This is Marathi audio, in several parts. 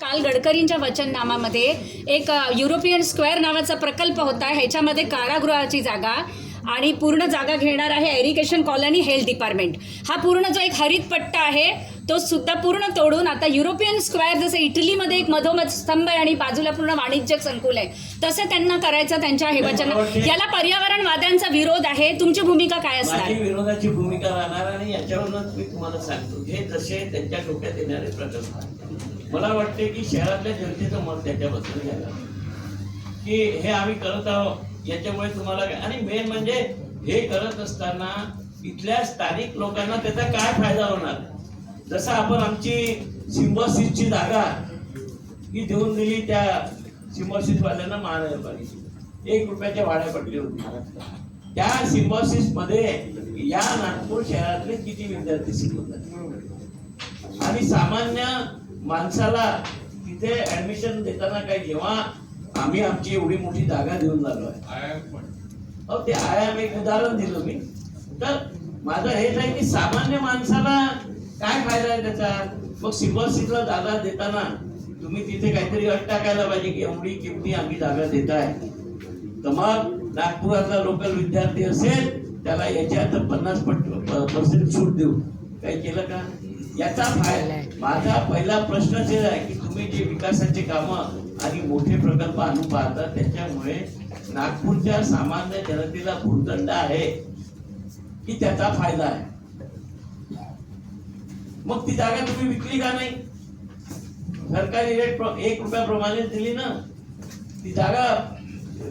काल गडकरींच्या वचननामामध्ये एक युरोपियन स्क्वेअर नावाचा प्रकल्प होता. ह्याच्यामध्ये कारागृहाची जागा आणि पूर्ण जागा घेणार आहे एरिगेशन कॉलनी हेल्थ डिपार्टमेंट हा पूर्ण जो एक हरित पट्टा आहे. तो सुद्धा पूर्ण तोडून आता युरोपियन स्क्वेअर जसं इटलीमध्ये एक मधोमध स्तंभ आहे आणि बाजूला पूर्ण वाणिज्यिक संकुल आहे तसं त्यांना करायचं त्यांच्या हे वचन याला पर्यावरणवाद्यांचा विरोध आहे. तुमची भूमिका काय असणार? विरोधाची भूमिका राहणार आणि याच्यावरूनच मी तुम्हाला सांगतो. हे जसे त्यांच्या डोक्यात येणारे प्रकल्प. मला वाटते की शहरातल्या जनतेचं मत त्याच्याबद्दल घ्यायला की हे आम्ही करत आहोत. याच्यामुळे तुम्हाला आणि मेन म्हणजे हे करत असताना इथल्या स्थानिक लोकांना त्याचा काय फायदा होणार? जसं आपण आमची सिम्बॉसिसची जागा ही देऊन दिली त्या सिम्बॉसिस वाल्यांना महानगरपालिकेची एक रुपयाच्या भाड्यापट्टी होती. त्या सिम्बॉसिसमध्ये या नागपूर शहरातले किती विद्यार्थी शिकवतात? आणि सामान्य माणसाला तिथे ऍडमिशन देताना काही जेव्हा आम्ही आमची एवढी मोठी जागा देऊन झालो आहे. अहो ते आयाम एक उदाहरण दिलं मी. तर माझं हेच आहे की सामान्य माणसाला काय फायदा आहे त्याचा? मग सिम्बॉसिसला जागा देताना तुम्ही तिथे काहीतरी अट टाकायला पाहिजे की एवढी किमती आम्ही जागा देत आहे तर मग नागपुरातला लोकल विद्यार्थी असेल त्याला याच्यात पन्नास पर्सेंट सूट देऊ. काही केलं का? याचा फायदा माझा पहिला प्रश्न जे आहे की तुम्ही जे विकासाचे कामं आणि मोठे प्रकल्प आणून पाहता त्याच्यामुळे नागपूरच्या सामान्य जनतेला भूर्दंड आहे की त्याचा फायदा आहे? मग ती जागा तुम्ही विकली का नाही? सरकारी रेट एक रुपयाप्रमाणे दिली ना? ती जागा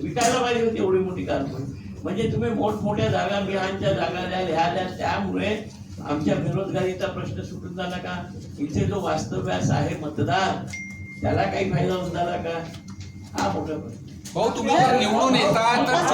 विकायला पाहिजे होती एवढी मोठी कारखाना. म्हणजे तुम्ही मोठमोठ्या जागा बिहानच्या जागा द्याल ह्या द्या त्यामुळे आमच्या बेरोजगारीचा प्रश्न सुटून झाला का? इथे जो वास्तव्यास आहे मतदार त्याला काही फायदा होऊन झाला का? हा मोठा प्रश्न. भाऊ तुम्ही जर निवडून येता तर